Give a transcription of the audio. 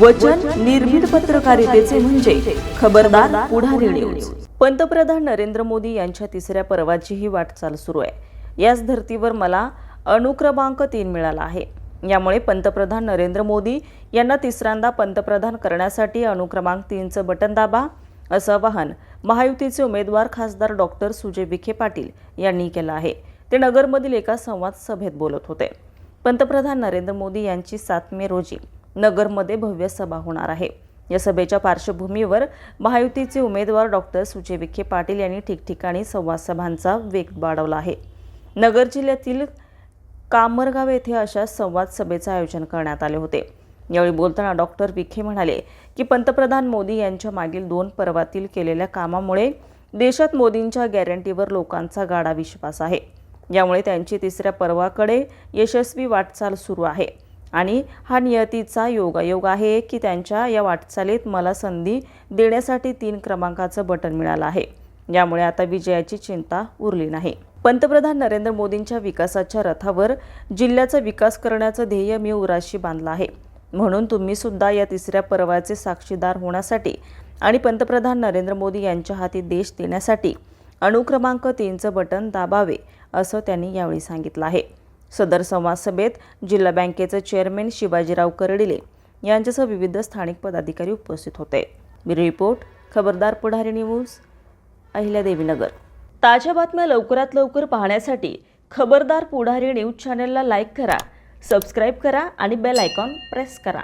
वचन निर्भीड पत्रकारितेचे म्हणजे खबरदार पुढारी न्यूज पंतप्रधान नरेंद्र मोदी यांच्या तिसऱ्या पर्वाची ही वाटचाल सुरू आहे. याच धर्तीवर मला अनुक्रमांक तीन मिळाला आहे. यामुळे पंतप्रधान नरेंद्र मोदी यांना तिसऱ्यांदा पंतप्रधान करण्यासाठी अनुक्रमांक तीनचं बटन दाबा असं आवाहन महायुतीचे उमेदवार खासदार डॉक्टर सुजय विखे पाटील यांनी केलं आहे. ते नगरमधील एका संवाद सभेत बोलत होते. पंतप्रधान नरेंद्र मोदी यांची सात मे रोजी नगरमध्ये भव्य सभा होणार आहे. या सभेच्या पार्श्वभूमीवर महायुतीचे उमेदवार डॉक्टर सुजय विखे पाटील यांनी ठिकठिकाणी संवाद सभांचा वेग वाढवला आहे. नगर जिल्ह्यातील कामरगाव येथे अशा संवाद सभेचं आयोजन करण्यात आले होते. यावेळी बोलताना डॉक्टर विखे म्हणाले की पंतप्रधान मोदी यांच्या मागील दोन पर्वातील केलेल्या कामामुळे देशात मोदींच्या गॅरंटीवर लोकांचा गाढा विश्वास आहे. यामुळे त्यांची तिसऱ्या पर्वाकडे यशस्वी वाटचाल सुरू आहे. आणि हा नियतीचा योगायोग आहे की त्यांच्या या वाटचालीत मला संधी देण्यासाठी तीन क्रमांकाचं बटन मिळालं आहे. यामुळे आता विजयाची चिंता उरली नाही. पंतप्रधान नरेंद्र मोदींच्या विकासाच्या रथावर जिल्ह्याचा विकास करण्याचं ध्येय मी उराशी बांधलं आहे. म्हणून तुम्ही सुद्धा या तिसऱ्या पर्वाचे साक्षीदार होण्यासाठी आणि पंतप्रधान नरेंद्र मोदी यांच्या हाती देश देण्यासाठी अणुक्रमांक तीनचं बटन दाबावे असं त्यांनी यावेळी सांगितलं आहे. सदर संवाद सभेत जिल्हा बँकेचे चेअरमॅन शिवाजीराव करडिले यांच्यासह विविध स्थानिक पदाधिकारी उपस्थित होते. ब्युरो रिपोर्ट खबरदार पुढारी न्यूज अहिल्यादेवीनगर ताज्या बातम्या लवकरात लवकर पाहण्यासाठी खबरदार पुढारी न्यूज चॅनलला लाईक करा सबस्क्राईब करा आणि बेल आयकॉन प्रेस करा.